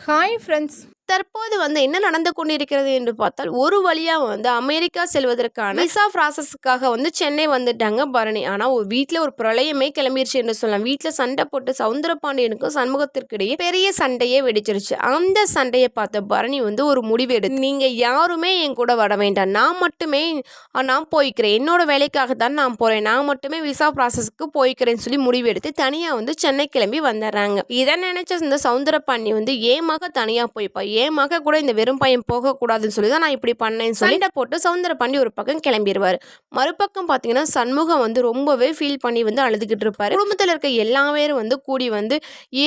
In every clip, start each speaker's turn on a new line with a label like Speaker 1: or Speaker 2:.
Speaker 1: Hi friends தற்போது வந்து என்ன நடந்து கொண்டிருக்கிறது என்று பார்த்தால் ஒரு வழியாக வந்து அமெரிக்கா செல்வதற்கான விசா ப்ராசஸ்க்காக வந்து சென்னை வந்துட்டாங்க பரணி. ஆனால் ஒரு வீட்டில் ஒரு பிரளயமே கிளம்பிருச்சு என்று சொல்லலாம். வீட்டில் சண்டை போட்டு சவுந்தரபாண்டியனுக்கும் சண்முகத்திற்கு இடையே பெரிய சண்டையே வெடிச்சிருச்சு. அந்த சண்டையை பார்த்த பரணி வந்து ஒரு முடிவு எடுத்து நீங்கள் யாருமே என் கூட வர வேண்டாம். நான் மட்டுமே நான் போய்க்கிறேன். என்னோட வேலைக்காக தான் நான் போகிறேன் நான் மட்டுமே விசா ப்ராசஸ்க்கு போய்க்கிறேன்னு சொல்லி முடிவு எடுத்து தனியாக வந்து சென்னை கிளம்பி வந்துடுறாங்க. இதை நினைச்ச இந்த சவுந்தரபாண்டி வந்து ஏமாக மக தனியாக போய்ப்பா? ஏன் மக கூட இந்த வெறும் பையன் போகக்கூடாதுன்னு சொல்லி தான் நான் இப்படி பண்ணேன்னு சொல்லி சண்டை போட்டு சவுந்தரபாண்டி ஒரு பக்கம் கிளம்பிடுவார் மறுபக்கம் பார்த்தீங்கன்னா சண்முகம் வந்து ரொம்பவே ஃபீல் பண்ணி வந்து அழுதுகிட்டு இருப்பார். குடும்பத்தில் இருக்க எல்லா பேரும் வந்து கூடி வந்து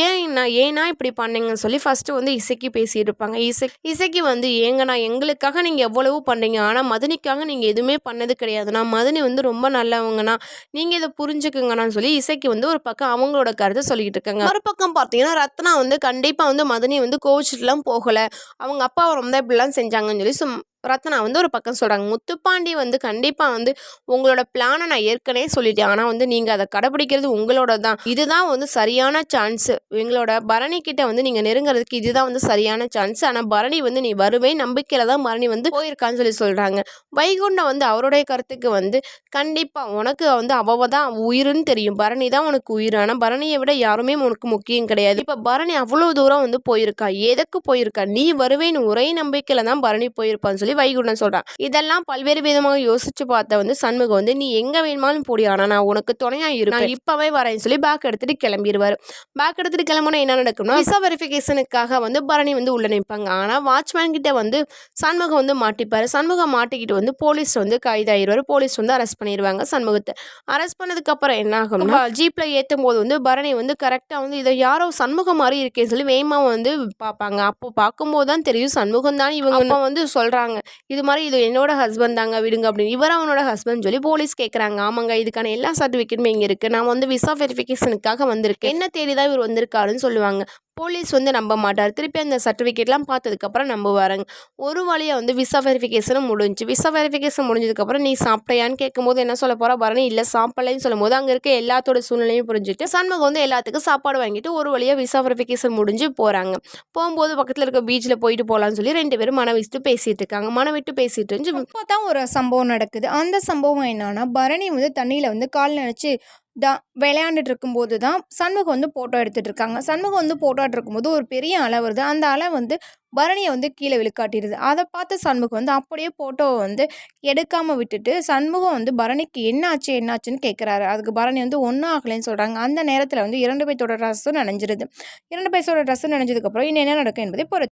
Speaker 1: ஏன் ஏன்னா இப்படி பண்ணீங்கன்னு சொல்லி ஃபஸ்ட்டு வந்து இசைக்கு பேசிட்டு இருப்பாங்க. இசை இசைக்கு வந்து ஏங்கண்ணா எங்களுக்காக நீங்கள் எவ்வளவோ பண்ணுறீங்க ஆனால் மதனிக்காக நீங்கள் எதுவுமே பண்ணது கிடையாதுண்ணா. மதனி வந்து ரொம்ப நல்லவங்கண்ணா. நீங்கள் இதை புரிஞ்சுக்குங்கண்ணான்னு சொல்லி இசைக்கு வந்து ஒரு பக்கம் அவங்களோட கருத்தை சொல்லிக்கிட்டு இருக்காங்க. மறுபக்கம் பார்த்தீங்கன்னா ரத்னா வந்து கண்டிப்பாக வந்து மதனி வந்து கோவிச்சிட்டுலாம் போகலை. அவங்க அப்பா ரொம்ப இப்படிலாம் செஞ்சாங்கன்னு சொல்லி சும் ரத்னா வந்து ஒரு பக்கம் சொல்கிறாங்க முத்துப்பாண்டி வந்து கண்டிப்பாக வந்து உங்களோட பிளானை நான் ஏற்கனவே சொல்லிட்டேன். ஆனால் வந்து நீங்கள் அதை கடைப்பிடிக்கிறது உங்களோட தான் இதுதான் வந்து சரியான சான்ஸு எங்களோட பரணி கிட்ட வந்து நீங்கள் நெருங்குறதுக்கு இதுதான் வந்து சரியான சான்ஸ் ஆனால் பரணி வந்து நீ வருவே நம்பிக்கையில் தான் பரணி வந்து போயிருக்கான்னு சொல்லி சொல்கிறாங்க வைகுண்டம் வந்து அவருடைய கருத்துக்கு வந்து கண்டிப்பாக உனக்கு வந்து அவ தான் உயிருன்னு தெரியும். பரணி தான் உனக்கு உயிர். ஆனால் பரணியை விட யாருமே உனக்கு முக்கியம் கிடையாது. இப்போ பரணி அவ்வளோ தூரம் வந்து போயிருக்கா? எதுக்கு போயிருக்கா? நீ வருவேன்னு ஒரே நம்பிக்கையில் தான் பரணி போயிருப்பான்னு சொல்லி வைகுண்டம் சொல்கிறான் இதெல்லாம் பல்வேறு விதமாக யோசிச்சு பார்த்த வந்து சண்முகம் வந்து நீ எங்கே வேணுமாலும் போடி ஆனால் நான் உனக்கு துணையாக இருக்கேன் இப்போவே வரேன்னு சொல்லி பேக் எடுத்துட்டு கிளம்பிடுவார் பேக் எடுத்துட்டு கிளம்புனா என்ன நடக்கும்னா விசா வெரிஃபிகேஷனுக்காக வந்து பரணி வந்து உள்ள நிற்பாங்க ஆனால் வாட்ச்மேன் கிட்ட வந்து சண்முகம் வந்து மாட்டிப்பார். சண்முகம் மாட்டிக்கிட்டு வந்து போலீஸ் வந்து கைதாயிருவார். போலீஸ் வந்து அரெஸ்ட் பண்ணிடுவாங்க சண்முகத்தை. அரெஸ்ட் பண்ணதுக்கப்புறம் என்ன ஆகும்னா ஜீப்பில் ஏற்றும் போது வந்து பரணி வந்து கரெக்டாக வந்து இதை யாரோ சண்முகம் மாதிரி இருக்கேன்னு சொல்லி வேகமா வந்து பார்ப்பாங்க. அப்போ பார்க்கும்போது தான் தெரியும் சண்முகம் தான் இவங்க வந்து சொல்கிறாங்க இது மாதிரி இது என்னோட ஹஸ்பண்ட் தாங்க விடுங்க அப்படின்னு. இவர் அவனோட ஹஸ்பண்ட் சொல்லி போலீஸ் கேட்குறாங்க ஆமாங்க இதுக்கான எல்லா சர்டிஃபிகேட்டுமே இங்கே இருக்குது நான் வந்து விசா வெரிஃபிகேஷனுக்காக வந்திருக்கேன். என்ன தேடி தான் இவர் வந்திருக்காருன்னு சொல்லுவாங்க. போலீஸ் வந்து நம்ப மாட்டார். திருப்பி அந்த சர்டிஃபிகேட்லாம் பார்த்ததுக்கப்புறம் நம்புவாருங்க ஒரு வழியாக வந்து விசா வெரிஃபிகேஷனும் முடிஞ்சு விசா வெரிஃபிகேஷன் முடிஞ்சதுக்கப்புறம் நீ சாப்பிட்டையான்னு கேட்கும்போது என்ன சொல்ல போகிறா பரணி இல்லை சாப்பிடலைன்னு சொல்லும்போது அங்கே இருக்க எல்லாத்தோட சூழ்நிலையும் புரிஞ்சுட்டு சண்முகம் வந்து எல்லாத்துக்கும் சாப்பாடு வாங்கிட்டு ஒரு வழியாக விசா வெரிஃபிகேஷன் முடிஞ்சு போகிறாங்க போகும்போது பக்கத்தில் இருக்க பீச்சில் போயிட்டு போகலான்னு சொல்லி ரெண்டு பேரும் மன விட்டு பேசிகிட்டு இருக்காங்க. மன விட்டு பேசிட்டு இருந்து
Speaker 2: அப்போ தான் ஒரு சம்பவம் நடக்குது. அந்த சம்பவம் என்னன்னா பரணி வந்து தண்ணியில் வந்து கால் நினச்சி டா விளையாண்டுட்டு இருக்கும்போது தான் சண்முகம் வந்து ஃபோட்டோ எடுத்துகிட்டு இருக்காங்க சண்முகம் வந்து ஃபோட்டோ இருக்கும்போது ஒரு பெரிய அலை வருது. அந்த அலை வந்து பரணியை வந்து கீழே விழுக்காட்டிடுது அதை பார்த்து சண்முகம் வந்து அப்படியே ஃபோட்டோவை வந்து எடுக்காமல் விட்டுட்டு சண்முகம் வந்து பரணிக்கு என்னாச்சு என்னாச்சுன்னு கேட்குறாரு அதுக்கு பரணி வந்து ஒன்றும் ஆகலைன்னு சொல்கிறாங்க அந்த நேரத்தில் வந்து இரண்டு பேர்த்தோட ட்ரெஸ்ஸும் நனைஞ்சிருது. இரண்டு பேர்த்தோட ட்ரெஸ்ஸும் நினைஞ்சதுக்கப்புறம் இன்னும் என்ன நடக்கும் என்பதை பொறுத்து